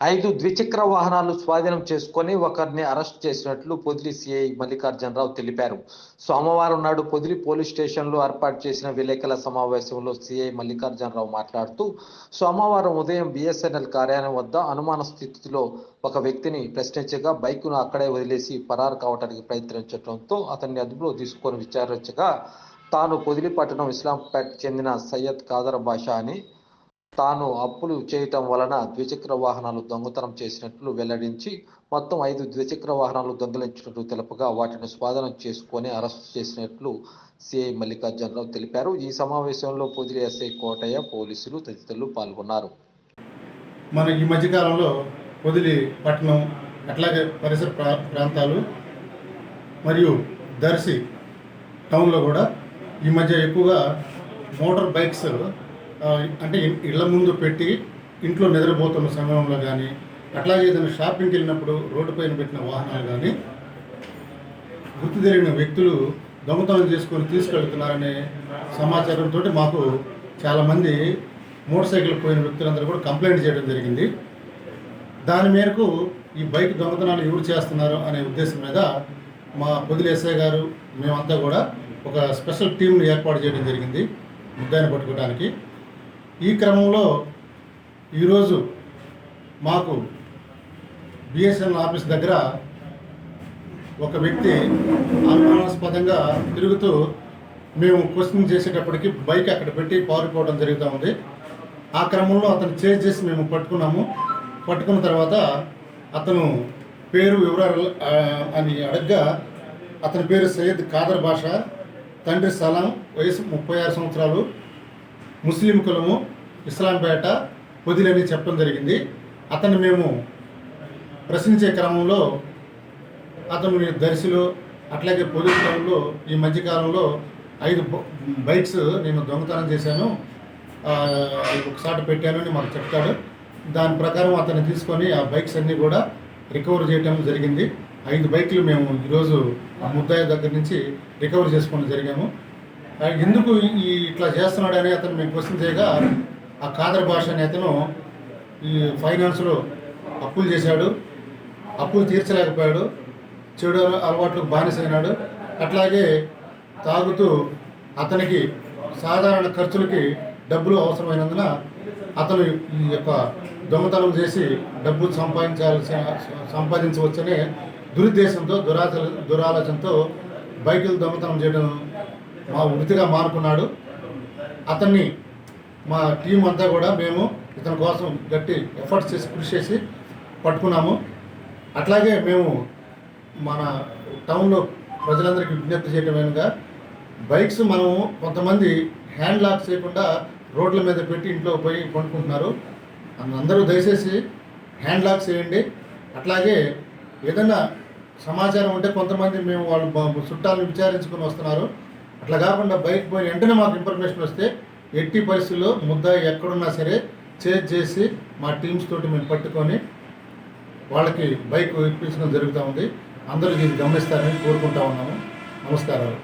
ఐదు ద్విచక్ర వాహనాలు స్వాధీనం చేసుకొని ఒకరిని అరెస్ట్ చేసినట్లు పొదిలి సిఐ మల్లికార్జునరావు తెలిపారు. సోమవారం నాడు పొదిలి పోలీస్ స్టేషన్లో ఏర్పాటు చేసిన విలేకరుల సమావేశంలో సిఐ మల్లికార్జునరావు మాట్లాడుతూ సోమవారం ఉదయం బిఎస్ఎన్ఎల్ కార్యాలయం వద్ద అనుమాన స్థితిలో ఒక వ్యక్తిని ప్రశ్నించగా బైకును అక్కడే వదిలేసి పరారు కావడానికి ప్రయత్నించడంతో అతన్ని అదుపులో తీసుకొని విచారించగా తాను పొదిలి పట్టణం ఇస్లాంపేట చెందిన సయ్యద్ కాదర్ బాషా అని తాను అప్పులు చేయటం వలన ద్విచక్ర వాహనాలు దొంగతనం చేసినట్లు వెల్లడించి మొత్తం ఐదు ద్విచక్ర వాహనాలు దొంగిలించినట్లు తెలుపగా వాటిని స్వాధీనం చేసుకొని అరెస్టు చేసినట్లు సిఐ మల్లికార్జునరావు తెలిపారు. ఈ సమావేశంలో పొదిలి ఎస్ఐ కోటయ్య పోలీసులు తదితరులు పాల్గొన్నారు. మన ఈ మధ్యకాలంలో పొదిలి పట్టణం అట్లాగే పరిసర ప్రా ప్రాంతాలు మరియు దర్శి టౌన్లో కూడా ఈ మధ్య ఎక్కువగా మోటార్ బైక్స్ అంటే ఇ- ఇళ్ళ ముందు పెట్టి ఇంట్లో నిద్రపోతున్న సమయంలో కానీ అట్లాగే ఏదైనా షాపింగ్కి వెళ్ళినప్పుడు రోడ్డు పైన పెట్టిన వాహనాలు కానీ గుర్తు తెలియని వ్యక్తులు దొంగతనం చేసుకొని తీసుకెళ్తున్నారనే సమాచారంతో మాకు చాలామంది మోటార్ సైకిల్ పోయిన వ్యక్తులందరూ కూడా కంప్లైంట్ చేయడం జరిగింది. దాని మేరకు ఈ బైక్ దొంగతనాలు ఎవరు చేస్తున్నారు అనే ఉద్దేశం మీద మా పొదిలి ఎస్ఐ గారు మేమంతా కూడా ఒక స్పెషల్ టీంని ఏర్పాటు చేయడం జరిగింది. ముద్దాయిని పట్టుకోవడానికి ఈ క్రమంలో ఈరోజు మాకు బిఎస్ఎన్ఎల్ ఆఫీస్ దగ్గర ఒక వ్యక్తి అనుమానాస్పదంగా తిరుగుతూ మేము క్వశ్చన్ చేసేటప్పటికి బైక్ అక్కడ పెట్టి పారిపోవడం జరుగుతూ ఉంది. ఆ క్రమంలో అతను చేజ్ చేసి మేము పట్టుకున్నాము. పట్టుకున్న తర్వాత అతను పేరు వివరాలు అని అడగ్గా అతని పేరు సయ్యద్ ఖాదర్ భాష తండ్రి సలాం వయసు ముప్పై ఆరు సంవత్సరాలు. ముస్లిం కులము ఇస్లాంపేట పొదిలని చెప్పడం జరిగింది. అతన్ని మేము ప్రశ్నించే క్రమంలో అతను దర్శిలో అట్లాగే పోలీస్ టౌన్లో ఈ మధ్యకాలంలో ఐదు బైక్స్ నేను దొంగతనం చేశాను. ఒకసారి పెట్టాను అని మాకు చెప్తాడు. దాని ప్రకారం అతన్ని తీసుకొని ఆ బైక్స్ అన్నీ కూడా రికవర్ చేయటం జరిగింది. ఐదు బైక్లు మేము ఈరోజు ఆ ముద్దాయి దగ్గర నుంచి రికవర్ చేసుకోవడం జరిగాము. ఎందుకు ఈ ఇట్లా చేస్తున్నాడని అతను మేము క్వశ్చన్ చేయగా ఆ కాదర్ భాష అనే అతను ఈ ఫైనాన్స్లో అప్పులు చేశాడు అప్పులు తీర్చలేకపోయాడు చెడు అలవాట్లకు బానిసైనాడు. అట్లాగే తాగుతూ అతనికి సాధారణ ఖర్చులకి డబ్బులు అవసరమైనందున అతను ఈ యొక్క దొంగతనం చేసి డబ్బు సంపాదించాల్సి సంపాదించవచ్చనే దురుద్దేశంతో దురాచ దురాలోచనతో బైకులు దొంగతనం చేయడం మా వృత్తిగా మారుకున్నాడు. అతన్ని మా టీం అంతా కూడా మేము ఇతని కోసం గట్టి ఎఫర్ట్స్ చేసి కృషి చేసి పట్టుకున్నాము. అట్లాగే మేము మన టౌన్లో ప్రజలందరికీ విజ్ఞప్తి చేయడమేనగా బైక్స్ మనము కొంతమంది హ్యాండ్ లాక్ చేయకుండా రోడ్ల మీద పెట్టి ఇంట్లో పోయి కొనుక్కుంటున్నారు. అందరూ దయచేసి హ్యాండ్ లాక్ చేయండి. అట్లాగే ఏదైనా సమాచారం ఉంటే కొంతమంది మేము వాళ్ళు చుట్టాలను విచారించుకొని వస్తున్నారు. అట్లా కాకుండా బైక్ పోయి వెంటనే మాకు ఇన్ఫర్మేషన్ వస్తే ఎట్టి పరిస్థితుల్లో ముద్ద ఎక్కడున్నా సరే చేజ్ చేసి మా టీమ్స్ తోటి మేము పట్టుకొని వాళ్ళకి బైక్ ఇప్పించడం జరుగుతూ ఉంది. అందరూ దీన్ని గమనిస్తారని కోరుకుంటా ఉన్నాము. నమస్కారాలు.